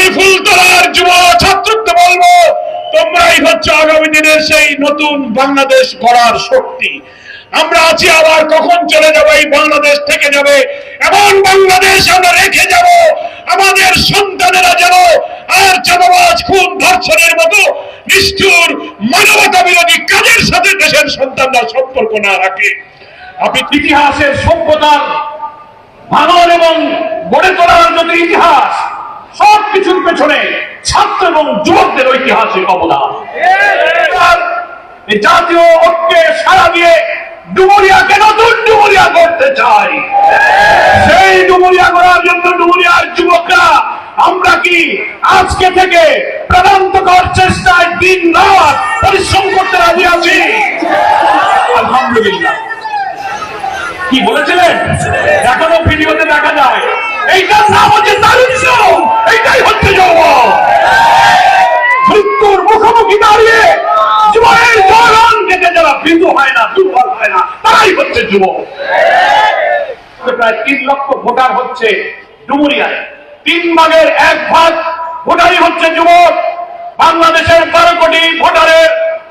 আমি ফুলতলার যুব ছাত্রকে বলব, তোমরাই হচ্ছে আগামী দিনের সেই নতুন বাংলাদেশ গড়ার শক্তি। আমরা আছি আবার কখন চলে যাব, এই বাংলাদেশ থেকে যাবে। এমন বাংলাদেশ আমরা রেখে যাব, আমাদের সন্তানেরা যেন আর চাঁদাবাজ, খুন, ধর্ষণের মতো নিষ্ঠুর, মানবতা বিরোধী কাজের সাথে দেশের সন্তানরা সম্পর্ক না রাখে। আপনি ইতিহাসের সভ্যতার ভাঙন এবং গড়ে তোলার যদি ইতিহাস পেছনে ছাত্র এবং যুবকদের ঐতিহাসিক অবদান। জাতীয় ঐক্যে সারা দিয়ে ডুমুরিয়াকে নতুন ডুমুরিয়া করতে চাই সেই ডুমুরিয়া করার জন্য ডুমুরিয়ার যুবকরা, আমরা কি আজকে থেকে প্রাণান্তকর চেষ্টায় দিন রাত পরিশ্রম করতে রাজি আছি? আলহামদুলিল্লাহ। কি বলেছিলেন? এখনও ভিডিওতে দেখা যায়, এইটার নাম হচ্ছে তারুণ্য। হয় না, দুর্বল হয় না, তারাই হচ্ছে যুবক। প্রায় তিন লক্ষ ভোটার হচ্ছে ডুমুরিয়ায় তিন ভাগের এক ভাগ ভোটারই হচ্ছে যুবক। বাংলাদেশের বারো কোটি ভোটারের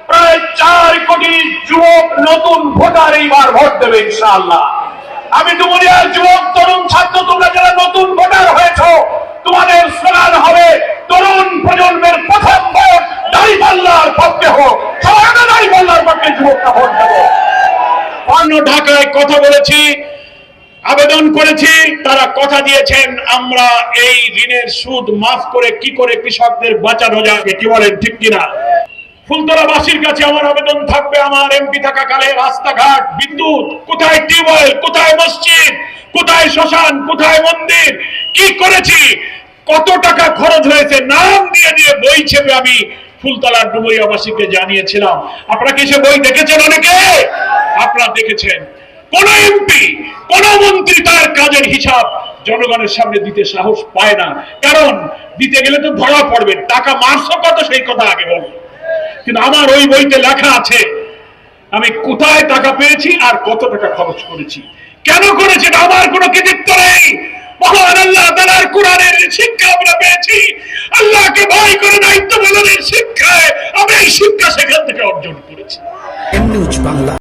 প্রায় চার কোটি যুবক নতুন ভোটার এইবার ভোট দেবে ইনশাআল্লাহ। আমি ডুমুরিয়ার যুবক, তরুণ ছাত্র, তোমরা যারা নতুন ভোটার হয়েছ, তোমাদের স্লোগান হবে, তরুণ প্রজন্মের প্রথম ভোট দাঁড়িপাল্লার পক্ষে হোক। অন্য ঢাকায় কথা বলেছি, আবেদন করেছি, তারা কথা দিয়েছেন, আমরা এই ঋণের সুদ মাফ করে কি করে কৃষকদের বাঁচানো যাবে কি বলেন, ঠিক কিনা? ফুলতলাবাসীর কাছে আমার আবেদন থাকবে, আমার এমপি থাকাকালে রাস্তাঘাট, বিদ্যুৎ, কোথায় টিউবওয়েল, কোথায় মসজিদ, কোথায় শ্মশান, কোথায় মন্দির, কি করেছি, কত টাকা খরচ হয়েছে, নাম দিয়ে দিয়ে বই ছেপে আমি ফুলতলার ডুমরিয়াবাসীকে জানিয়েছিলাম। আপনারা কি সে বই দেখেছেন অনেকে? আপনারা দেখেছেন। কোন এমপি, কোন মন্ত্রী তার কাজের হিসাব জনগণের সামনে দিতে সাহস পায় না। কারণ, দিতে গেলে তো ধরা পড়বে। টাকা মারছো কত, সেই কথা আগে বলব কিন্তু আমার ওই বইতে লেখা আছে, আমি কোথায় টাকা পেয়েছি আর কত টাকা খরচ করেছি। কেন করেছি এটা আমার কোনো কৃতিত্ব নেই। মহান আল্লাহ তালার কোরআনের শিক্ষা আমরা পেয়েছি। আল্লাহকে ভয় করে দায়িত্ব পালনের শিক্ষা বাংলা